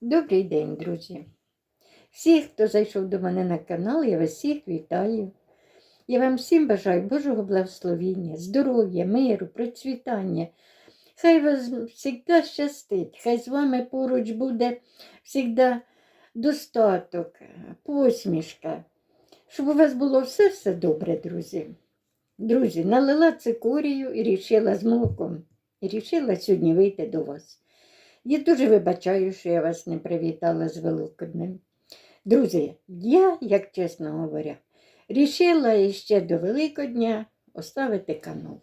Добрий день, друзі! Всіх, хто зайшов до мене на канал, я вас всіх вітаю. Я вам всім бажаю Божого благословіння, здоров'я, миру, процвітання. Хай вас завжди щастить, хай з вами поруч буде завжди достаток, посмішка. Щоб у вас було все-все добре, друзі. Друзі, налила цикорію і рішила з молоком. І рішила сьогодні вийти до вас. Я дуже вибачаю, що я вас не привітала з Великоднем. Друзі, я, як чесно говоря, рішила іще до Великодня оставити канал.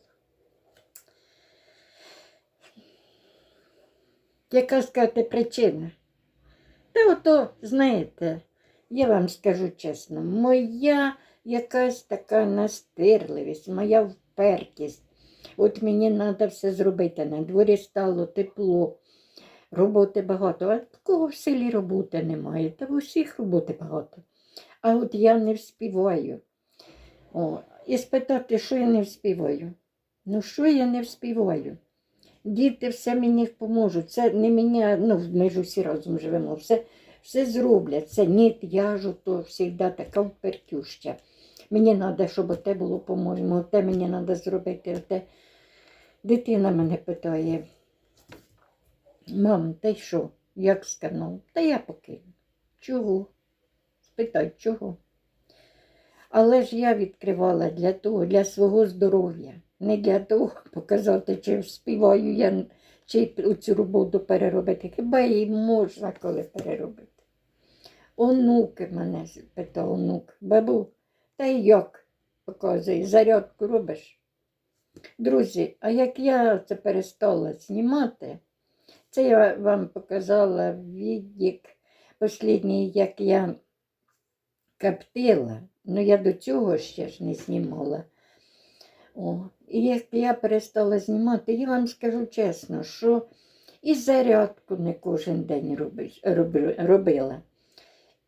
Яка сказати причина? Та ото, знаєте, я вам скажу чесно, моя якась така настирливість, моя впертість. От мені треба все зробити. На дворі стало тепло, роботи багато. А в кого в селі роботи немає? Та в усіх роботи багато. А от я не вспіваю. О, і спитати, що я не вспіваю. Ну, що я не вспіваю? Діти все мені поможуть. Це не мені, ну, ми ж усі разом живемо, все, все зроблять. Це ні, я ж то завжди така впертюща. Мені треба, щоб оте було, по-моєму, оте мені треба зробити. Оте. Дитина мене питає, мам, та й що? Як каналом? Та я покину. Чого? Спитай, чого? Але ж я відкривала для того, для свого здоров'я, не для того показати, чи співаю я, чи цю роботу переробити. Хіба її можна коли переробити? Онуки мене питав онук, бабу, та як? Показує, зарядку робиш? Друзі, а як я це перестала знімати, це я вам показала відік останній, як я коптила, ну я до цього ще ж не знімала. О, і як я перестала знімати, я вам скажу чесно, що і зарядку не кожен день роби- роби- робила.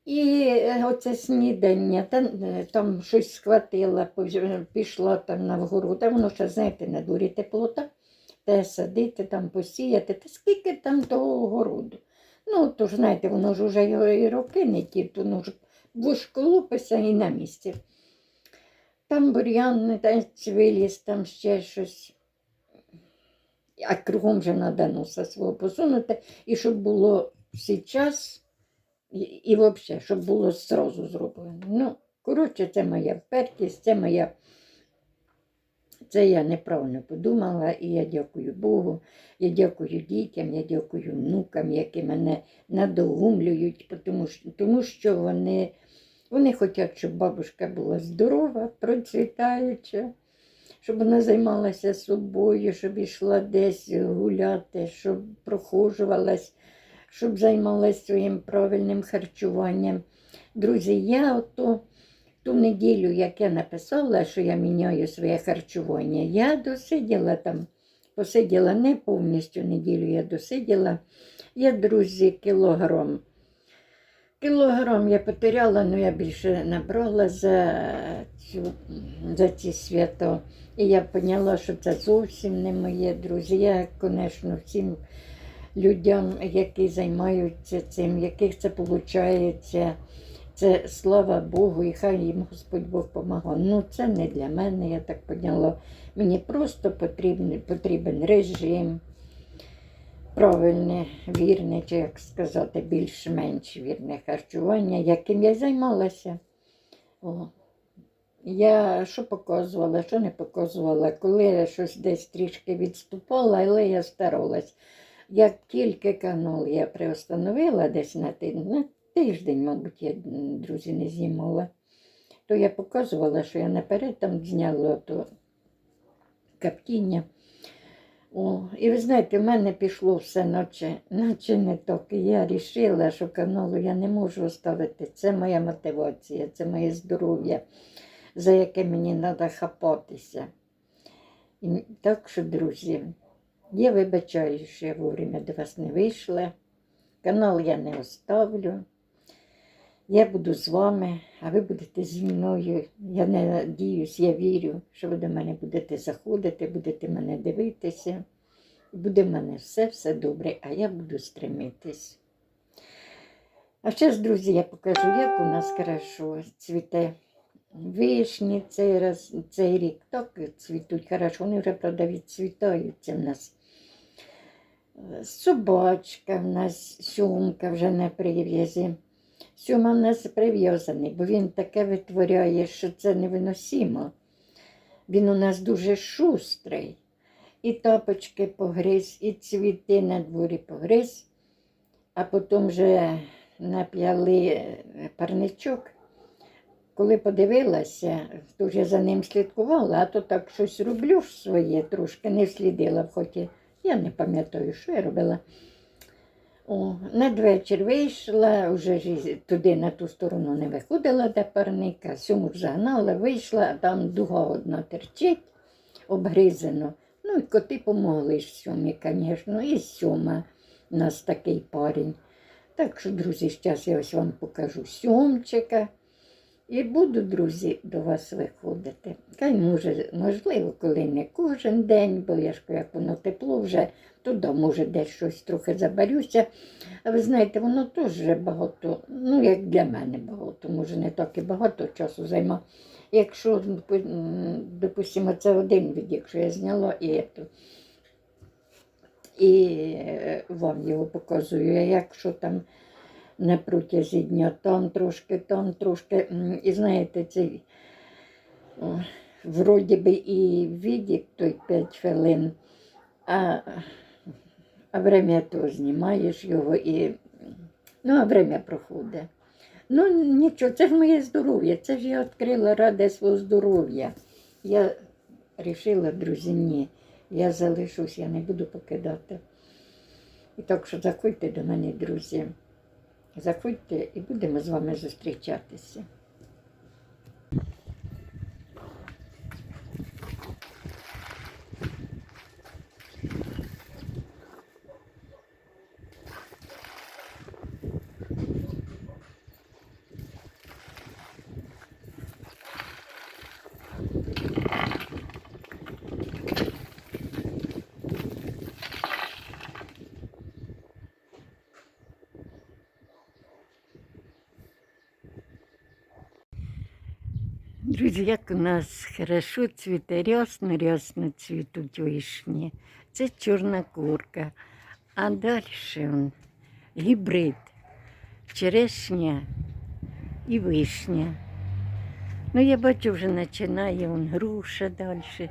І е, оце снідання, там, е, там щось схватила, пішла там на вгору, та воно ще, знаєте, на дворі теплота, те садити, там посіяти, та скільки там того городу. Ну, то ж, знаєте, воно ж уже і роки не ті, то воно ж вушколупися і на місці. Там бур'ян не десь виліз, там ще щось. А кругом вже треба носа свого посунути, і щоб було час, і, і взагалі, щоб було зразу зроблено. Ну, коротше, це моя впертість, це моя. Це я неправильно подумала, і я дякую Богу, я дякую дітям, я дякую внукам, які мене надоумлюють, тому що, тому що вони, вони хочуть, щоб бабушка була здорова, процвітаюча, щоб вона займалася собою, щоб йшла десь гуляти, щоб прохожувалась, щоб займалася своїм правильним харчуванням. Друзі, я ото ту неділю, як я написала, що я міняю своє харчування, я досиділа там, посиділа не повністю неділю, я досиділа. Я, друзі, кілограм. Кілограм я потеряла, але я більше набрала за, цю, за ці свято. І я поняла, що це зовсім не моє, друзі. Я, звісно, всім людям, які займаються цим, яких це виходить, це слава Богу, і хай їм Господь Бог допомагає. Ну, це не для мене, я так поняла. Мені просто потрібен, потрібен режим, правильне, вірне, чи як сказати, більш-менш вірне харчування, яким я займалася. О. Я що показувала, що не показувала, коли я щось десь трішки відступала, але я старалась. Як тільки канал я приостановила десь на тиждень, тиждень, мабуть, я, друзі, не знімала, то я показувала, що я наперед там зняла то каптіння. О, і ви знаєте, в мене пішло все наче, наче не так. І я вирішила, що каналу я не можу оставити. Це моя мотивація, це моє здоров'я, за яке мені треба хапатися. І, так що, друзі, я вибачаю, що я вовремя до вас не вийшла. Канал я не оставлю. Я буду з вами, а ви будете зі мною. Я не надіюсь, я вірю, що ви до мене будете заходити, будете мене дивитися. Буде в мене все, все добре, а я буду стремитись. А зараз, друзі, я покажу, як у нас хорошо цвіте. Вишні цей раз, цей рік так цвітуть хорошо, вони вже, правда, відцвітаються в нас. Собачка в нас, сьомка вже на прив'язі. Сьома в нас прив'язаний, бо він таке витворяє, що це невиносимо. Він у нас дуже шустрий. І тапочки погриз, і цвіти на дворі погриз, а потім вже нап'яли е, парничок. Коли подивилася, то вже за ним слідкувала, а то так щось роблю своє, трошки не слідила, в хоті я не пам'ятаю, що я робила. О, надвечір вийшла, вже туди на ту сторону не виходила до парника, сьому загнала, вийшла, а там дуга одна терчить, обгризено. Ну і коти помогли ж сьомі, звісно, і сьома у нас такий парень. Так що, друзі, зараз я ось вам покажу сьомчика. І буду, друзі, до вас виходити. Хай може, можливо, коли не кожен день, бо я ж як воно тепло вже, туди може десь щось трохи забарюся. А ви знаєте, воно теж вже багато, ну як для мене багато, може не так і багато часу займа. Якщо, допустимо, це один від, якщо я зняла і, то, і е, вам його показую, якщо там на протязі дня, там трошки, там трошки. І знаєте, цей вроді би і відік той 5 хвилин, а, а время то знімаєш його і ну, а время проходить. Ну нічого, це ж моє здоров'я, це ж я відкрила ради свого здоров'я. Я вирішила, друзі, ні, я залишусь, я не буду покидати. І так що заходьте до мене, друзі. Заходьте і будемо з вами зустрічатися. Друзі, як у нас хорошо цвіте, рясно, рясно цвітуть вишні. Це чорна курка. А далі гібрид, черешня і вишня. Ну, я бачу, вже починає он груша далі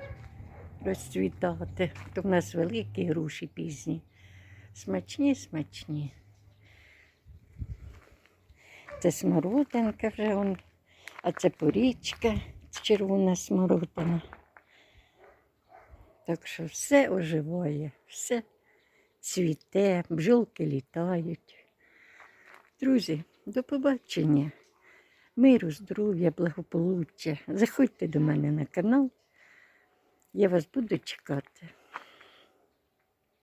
розцвітати. То в нас великі груші пізні. Смачні, смачні. Це смородинка вже он а це порічка, червона смородина. Так що все оживає, все цвіте, бджолки літають. Друзі, до побачення. Миру, здоров'я, благополуччя. Заходьте до мене на канал. Я вас буду чекати.